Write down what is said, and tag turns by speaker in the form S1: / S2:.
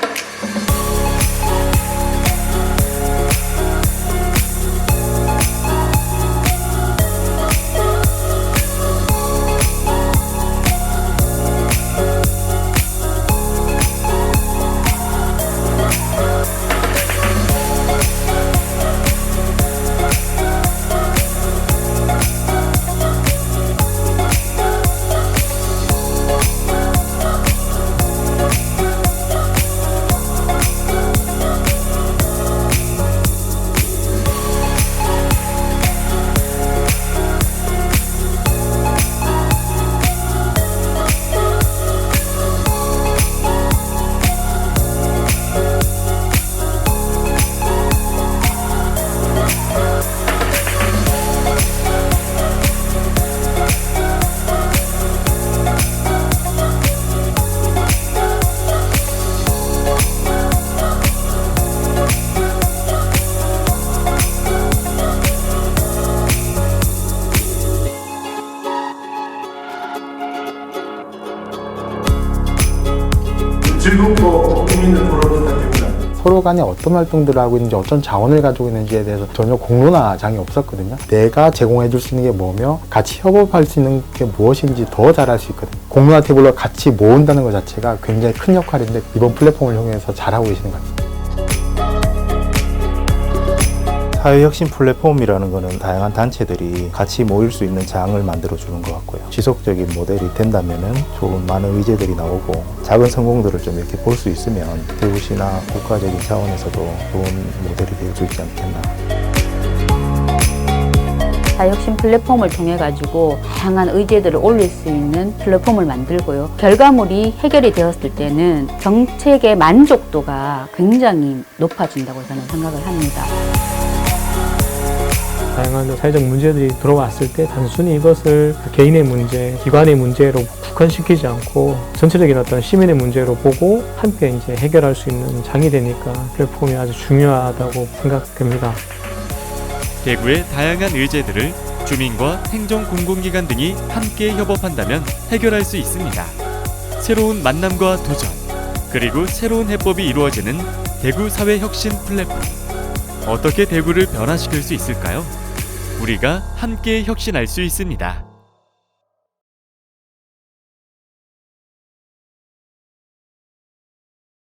S1: Thank you. 즐겁고 재미있는 토론 부탁드립니다.
S2: 서로 간에 어떤 활동들을 하고 있는지 어떤 자원을 가지고 있는지에 대해서 전혀 공론화장이 없었거든요. 내가 제공해 줄 수 있는 게 뭐며 같이 협업할 수 있는 게 무엇인지 더 잘할 수 있거든요. 공론화 테이블로 같이 모은다는 것 자체가 굉장히 큰 역할인데 이번 플랫폼을 이용해서 잘하고 계시는 것 같아요.
S3: 사회혁신 플랫폼이라는 것은 다양한 단체들이 같이 모일 수 있는 장을 만들어 주는 것 같고요. 지속적인 모델이 된다면은 좋은 많은 의제들이 나오고 작은 성공들을 좀 이렇게 볼 수 있으면 대구시나 국가적인 차원에서도 좋은 모델이 될 수 있지 않겠나.
S4: 사회혁신 플랫폼을 통해 가지고 다양한 의제들을 올릴 수 있는 플랫폼을 만들고요. 결과물이 해결이 되었을 때는 정책의 만족도가 굉장히 높아진다고 저는 생각을 합니다.
S5: 다양한 사회적 문제들이 들어왔을 때 단순히 이것을 개인의 문제, 기관의 문제로 국한시키지 않고 전체적인 어떤 시민의 문제로 보고 함께 이제 해결할 수 있는 장이 되니까 플랫폼이 아주 중요하다고 생각됩니다.
S6: 대구의 다양한 의제들을 주민과 행정 공공기관 등이 함께 협업한다면 해결할 수 있습니다. 새로운 만남과 도전, 그리고 새로운 해법이 이루어지는 대구 사회 혁신 플랫폼. 어떻게 대구를 변화시킬 수 있을까요? 우리가 함께 혁신할 수 있습니다.